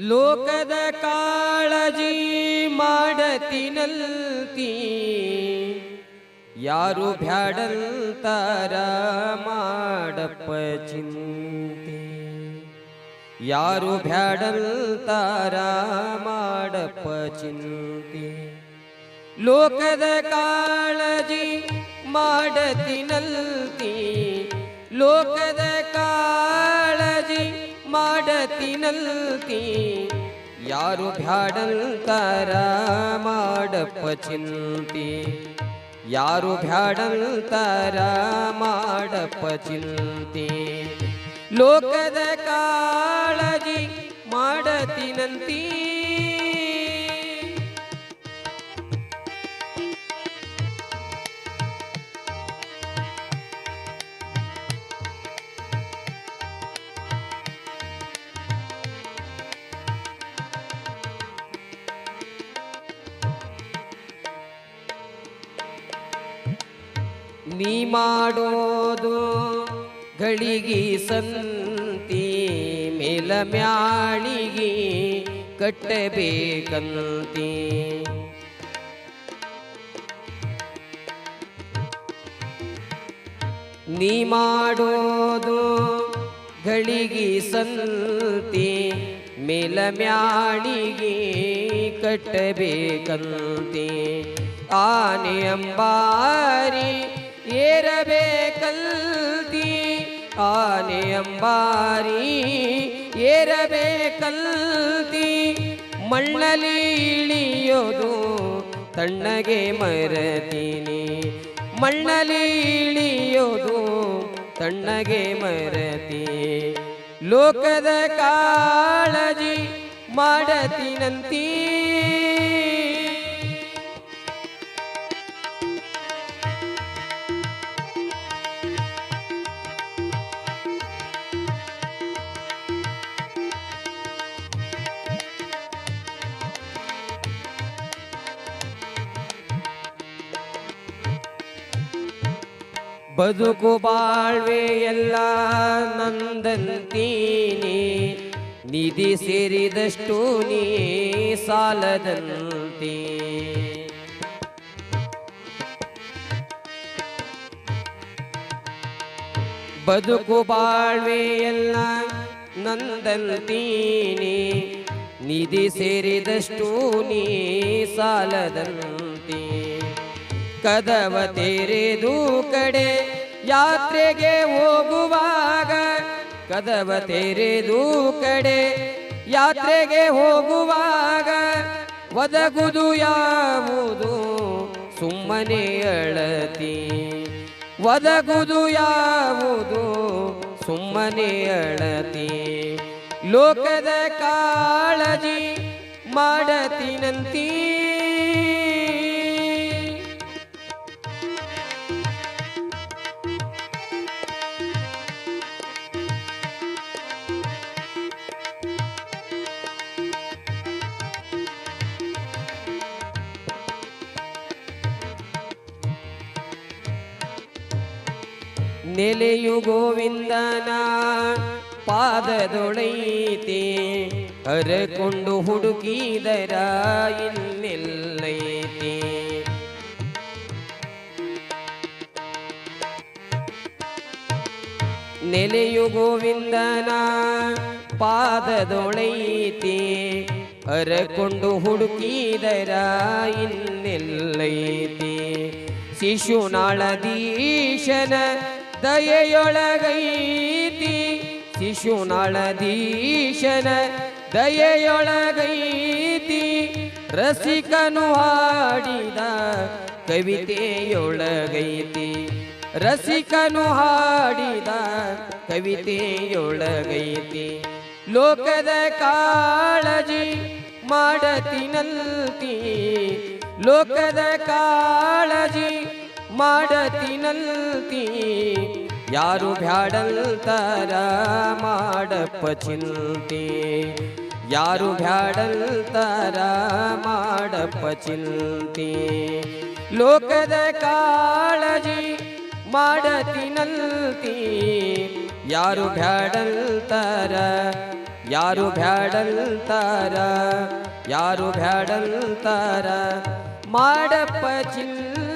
ಲೋಕದ ಕಾಳಜಿ ಮಾಡತಿನಲ್ತಿ ಯಾರು ಬ್ಯಾಡಂತಾರ ಮಾಡಪ್ಪ ಚಿಂತೆ. ಯಾರು ಬ್ಯಾಡಂತಾರ ಮಾಡಪ್ಪ ಚಿಂತೆ. ಲೋಕದ ಕಾಳಜಿ ಮಾಡತಿನಲ್ತಿ ಲೋಕದ ಮಾಡತಿನಲ್ತಿ ಯಾರು ಬ್ಯಾಡಂತಾರ ಮಾಡಪ್ಪ ಚಿಂತೆ. ಯಾರು ಬ್ಯಾಡಂತಾರ ಮಾಡಪ್ಪ ಚಿಂತೆ. ಲೋಕದ ಕಾಳಜಿ ಮಾಡತಿನಂತೀ. ನೀ ಮಾಡೋದು ಗಳಿಗೆ ಸಂತಿ, ಮೇಲ ಮ್ಯಾಳಿಗೆ ಕಟ್ಟಬೇಕಂತಿ. ನೀ ಮಾಡೋದು ಗಳಿಗೆ ಸಂತಿ, ಮೇಲ ಮ್ಯಾಳಿಗೆ ಕಟ್ಟಬೇಕಂತೆ. ಆನೆ ಅಂಬಾರಿ ಏರಬೇಕಲ್ತಿ ಆನೆ ಅಂಬಾರಿ, ಏರಬೇಕಲ್ತಿ ಮಣ್ಣಲಿ ಇಳಿಯೋದು ತಣ್ಣಗೆ ಮರತೀನಿ. ಮಣ್ಣಲಿ ಇಳಿಯೋದು ತಣ್ಣಗೆ ಮರತಿ. ಲೋಕದ ಕಾಳಜಿ ಮಾಡತಿನಂತೀ ಬದುಕು ಬಾಳ್ವೆ ಎಲ್ಲ ನಂದಂತೀನಿ. ನಿಧಿ ಸೇರಿದಷ್ಟು ನೀ ಸಾಲದಂತೆ. ಬದುಕು ಬಾಳ್ವೆ ಎಲ್ಲ ನಂದಂತೀನಿ. ನಿಧಿ ಸೇರಿದಷ್ಟು ನೀ ಸಾಲದಂತೆ. ಕದವ ತೆರೆದು ಕಡೆ. ಯಾತ್ರೆಗೆ ಹೋಗುವಾಗ ಕದವ ತೆರೆದು ಕಡೆ. ಯಾತ್ರೆಗೆ ಹೋಗುವಾಗ ಒದಗುದು ಯಾವುದು? ಸುಮ್ಮನೆ ಅಳತಿ. ಒದಗುದು ಯಾವುದು? ಸುಮ್ಮನೆ ಅಳತಿ. ಲೋಕದ ಕಾಳಜಿ ಮಾಡತಿನಂತೀ. ನೆಲೆಯು ಗೋವಿಂದನ ಪಾದದೊಳೈತೆ. ಹರಕೊಂಡು ಹುಡುಕಿದರ ಇನ್ನೆಲ್ಲೈತಿ. ನೆಲೆಯು ಗೋವಿಂದನ ಪಾದದೊಳೈತೆ. ಹರಕೊಂಡು ಹುಡುಕಿದರ ಇನ್ನೆಲ್ಲೈತಿ. ಶಿಶುನಾಳದೀಶನ ದಯೆಯೊಳಗೈತಿ ಶಿಶುನಳದೀಶನ ದಯೆಯೊಳಗೈತಿ ರಸಿಕನು ಹಾಡಿದ ಕವಿತೆಯೊಳಗೈತಿ. ರಸಿಕನು ಹಾಡಿದ ಕವಿತೆಯೊಳಗೈತಿ. ಲೋಕದ ಕಾಳಜಿ ಮಾಡತಿನಲ್ತಿ ಲೋಕದ ಕಾಳಜಿ ಮಾಡತಿನಲ್ತಿ ಯಾರು ಬ್ಯಾಡಲ್ತಾರ ಮಾಡಪ್ಪ ಚಿಂತಿ. ಯಾರು ಬ್ಯಾಡಲ್ತಾರ ಮಾಡಪ್ಪ ಚಿಂತಿ. ಲೋಕದ ಕಾಳಜಿ ಮಾಡತಿನಲ್ತಿ ಯಾರು ಬ್ಯಾಡಲ್ತಾರ, ಯಾರು ಭ್ಯಾಡಲ್ತರ ಯಾರು ಭ್ಯಾಡಲ್ತರ ಮಾಡಪ್ಪ ಚಿಂತೆ.